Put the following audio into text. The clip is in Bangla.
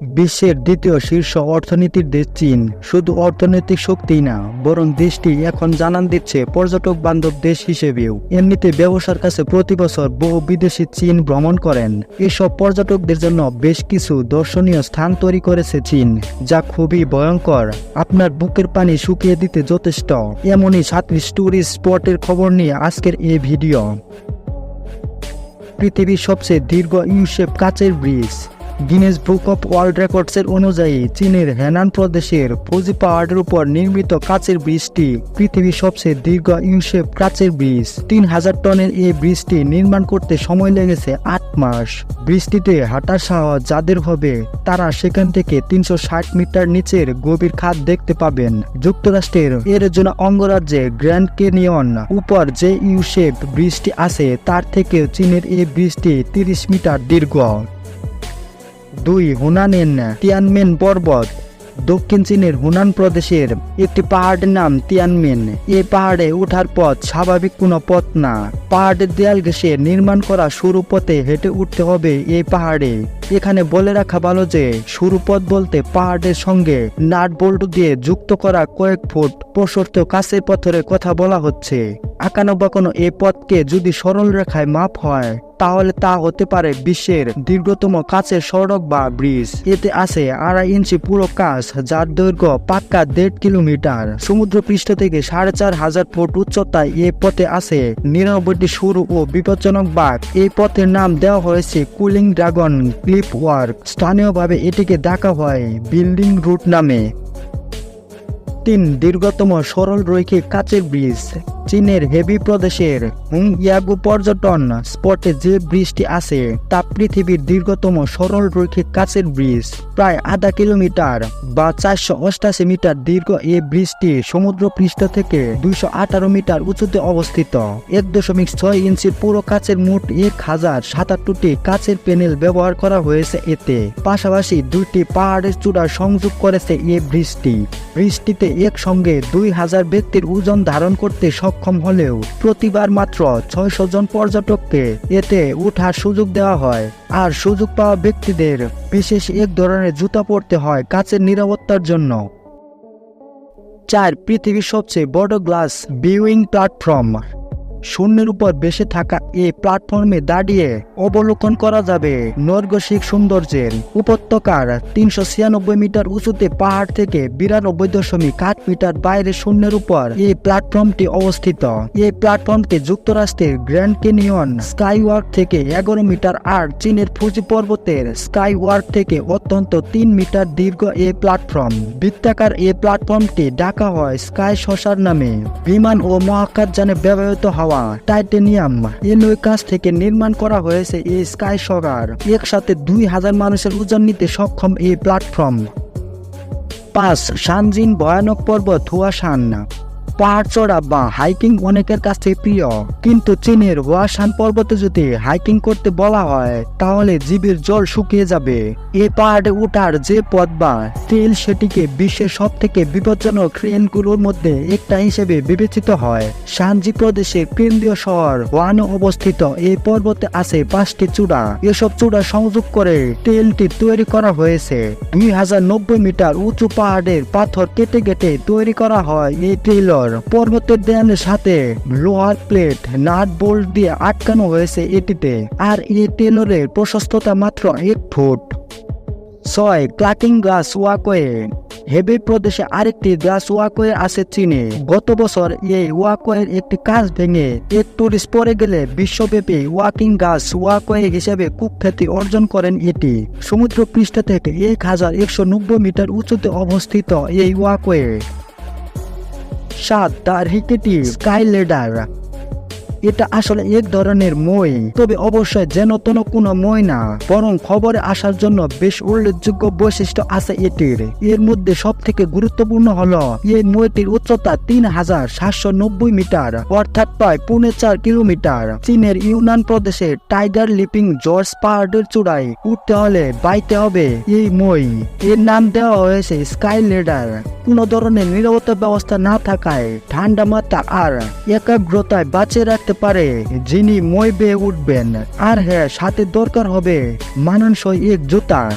বিশ্বের দ্বিতীয় শীর্ষ অর্থনীতির দেশ চীন। শুধু অর্থনৈতিক শক্তি না, বরং দেশটি এখন জানান দিচ্ছে পর্যটক বান্ধব দেশ হিসেবেও। এমনিতে ব্যবসার কাছে প্রতি বছর বহু বিদেশি চীন ভ্রমণ করেন। এসব পর্যটকদের জন্য বেশ কিছু দর্শনীয় স্থান তৈরি করেছে চীন, যা খুবই ভয়ঙ্কর। আপনার বুকের পানি শুকিয়ে দিতে যথেষ্ট। এমনই সাতত্রিশ ট্যুরিস্ট স্পটের খবর নিয়ে আজকের এই ভিডিও। পৃথিবীর সবচেয়ে দীর্ঘ ইউশেপ কাচের bridge. Guinness book of world রেকর্ডসের অনুযায়ী চীনের হেনান প্রদেশের ফুজি পাহাড়ের উপর নির্মিত কাচের ব্রিজটি পৃথিবীর সবচেয়ে দীর্ঘ ইউশেপ কাচের ব্রিজ। তিন হাজার টনের এই ব্রিজটি নির্মাণ করতে সময় লেগেছে আট মাস। ব্রিজটিতে হাঁটার সাহস যাদের হবে, তারা সেখান থেকে তিনশো ষাট মিটার নিচের গভীর খাত দেখতে পাবেন। যুক্তরাষ্ট্রের এর জন্য অঙ্গরাজ্যে গ্র্যান্ড কেনিয়ন উপর যে ইউশেপ ব্রিজটি আছে, তার থেকে চীনের এই ব্রিজটি তিরিশ মিটার দীর্ঘ। দুই হুনানেন তিয়ানমেন পর্বত। দক্ষিণ চীনের হুনান প্রদেশের একটি পাহাড়ের নাম তিয়ানমেন। এই পাহাড়ে উঠার পথ স্বাভাবিক কোনো পথ না। পাহাড়ের দেয়াল ঘেঁষে নির্মাণ করা সরু পথে হেঁটে উঠতে হবে এই পাহাড়ে। এখানে বলে রাখা ভালো যে, সরু পথ বলতে পাহাড়ের সঙ্গে নাট বোল্ট দিয়ে যুক্ত করা কয়েক ফুট প্রশস্ত কাছের পথরের কথা বলা হচ্ছে। আঁকানো কোনো এ পথকে যদি সরল রেখায় মাপ হয়, তাহলে তা হতে পারে বিশ্বের দীর্ঘতম কাছের সড়ক বা ব্রিজ। এতে আছে আড়াই ইঞ্চি পুরো কাজ যার দৈর্ঘ্য পাক্কা দেড় কিলোমিটার। সমুদ্র পৃষ্ঠ থেকে সাড়ে চার হাজার ফুট উচ্চতায় এ পথে আছে নিরানব্বইটি সরু ও বিপজ্জনক বাঘ। এই পথের নাম দেওয়া হয়েছে কুলিং ড্রাগন। ক্লিপ ওয়ার্ক স্থানীয়ভাবে এটিকে দেখা হয় বিল্ডিং রুট নামে। তিন দীর্ঘতম সরল রৈখিক কাচের ব্রিজ। চীনের হেভি প্রদেশের হুং ইয়াগু পর্যটন স্পটে যে ব্রিজটি আছে, তা পৃথিবীর দীর্ঘতম সরল রৈখিক কাচের ব্রিজ। প্রায় আধা কিলোমিটার বা চারশো অষ্টাশি মিটার দীর্ঘ এই ব্রিজটি সমুদ্র পৃষ্ঠ থেকে দুইশো আঠারো মিটার উঁচুতে অবস্থিত। এক দশমিক ছয় ইঞ্চির পুরো কাচের মোট এক হাজার সাতাত্তরটি কাচের প্যানেল ব্যবহার করা হয়েছে এতে। পাশাপাশি দুইটি পাহাড়ের চূড়া সংযোগ করেছে এ ব্রিজটি ব্রিজটিতে একসঙ্গে দুই হাজার ব্যক্তির ওজন ধারণ করতে সক্ষম হলেও প্রতিবার মাত্র ছয়শো জন পর্যটককে এতে উঠার সুযোগ দেওয়া হয়। আর সুযোগ পাওয়া ব্যক্তিদের বিশেষ এক ধরনের জুতা পরতে হয় কাচের নিরাপত্তার জন্য। চার, পৃথিবীর সবচেয়ে বড় গ্লাস বিউইং প্ল্যাটফর্ম শূন্যের উপর বেসে থাকা এই প্ল্যাটফর্মে দাঁড়িয়ে অবলোকন করা যাবে। নৈর্গশিক সৌন্দর্যের উপত্যকার তিনশো ছিয়ানব্বই মিটার উঁচুতে পাহাড় থেকে বিরানব্বই দশমিক আট মিটার বাইরে শূন্যের উপর এই প্ল্যাটফর্মটি অবস্থিত। এই প্ল্যাটফর্মটি যুক্তরাষ্ট্রের গ্র্যান্ড কেনিয়ন স্কাই ওয়ার্ক থেকে এগারো মিটার আর চীনের ফুজি পর্বতের স্কাই ওয়ার্ক থেকে অত্যন্ত তিন মিটার দীর্ঘ এই প্ল্যাটফর্ম বৃত্তাকার এই প্ল্যাটফর্মটি ডাকা হয় স্কাই শসার নামে। বিমান ও মহাকাশযানে ব্যবহৃত হওয়া টাইটেনিয়াম এই কাজ থেকে নির্মাণ করা হয়েছে এই স্কাই সগার। একসাথে দুই হাজার মানুষের ওজন নিতে সক্ষম এই প্ল্যাটফর্ম। পাঁচ সানজিন ভয়ানক পর্বত হুয়াশান। পাহাড় চড়া বা হাইকিং অনেকের কাছে প্রিয়। কিন্তু চীনের হুয়াশান পর্বতে যদি হাইকিং করতে বলা হয়, তাহলে জীবের জল শুকিয়ে যাবে। এ পাহাড়ে ওঠার যে পথ বা ট্রেল সেটিকে বিশ্বের সব থেকে বিপজ্জনক ট্রেনগুলোর মধ্যে একটা হিসেবে বিবেচিত হয়। সানজি প্রদেশের কেন্দ্রীয় শহর ওয়ানো অবস্থিত এই পর্বতে আছে পাঁচটি চূড়া। এসব চূড়া সংযোগ করে ট্রেলটি তৈরি করা হয়েছে। দুই হাজার নব্বই মিটার উঁচু পাহাড়ের পাথর কেটে কেটে তৈরি করা হয় এই ট্রেলর পর্বতের দেয়ালের সাথে লোহার প্লেট, নাট বোল্ট দিয়ে আটকানো হয়েছে এটিতে। আর এই টেলরের প্রশস্ততা মাত্র এক ফুট। ছয়, ক্লাকিং গ্লাস ওয়াকওয়ে। হেবে প্রদেশে আরেকটি গ্লাস ওয়াকওয়ে আছে চীনে। গত বছর এই ওয়াকওয়ের একটি কাজ ভেঙে এক টুরিস্ট পরে গেলে বিশ্বব্যাপী ওয়াকিং গ্লাস ওয়াকওয়ে হিসেবে কুখ্যাতি অর্জন করেন এটি। সমুদ্র পৃষ্ঠ থেকে এক হাজার একশো নব্বই মিটার উঁচুতে অবস্থিত এই ওয়াকওয়ে। সাত তার হিকেটি স্কাই লেডার এটা আসলে এক ধরনের মই। তবে অবশ্যই যেন তেন কোনো মই না, বরং খবরে আসার জন্য বেশ উল্লেখযোগ্য বৈশিষ্ট্য আছে এটির। এর মধ্যে সব থেকে গুরুত্বপূর্ণ হলো এই মইটির উচ্চতা তিন হাজার সাতশো নব্বই মিটার, অর্থাৎ প্রায় পৌনে চার কিলোমিটার। চীনের ইউনান প্রদেশের টাইগার লিপিং জর্জ পাহাড়ের চূড়ায় উঠতে হলে বাইতে হবে এই মই। এর নাম দেওয়া হয়েছে স্কাই লেডার। কোনো ধরনের নিরাপত্তা ব্যবস্থা না থাকায় ঠান্ডা মাত্রা আর একাগ্রতায় বাঁচিয়ে রাখতে পারে যিনি মই বেয়ে উঠবেন। আর হ্যাঁ সাথে দরকার হবে মানানসই এক জুতা।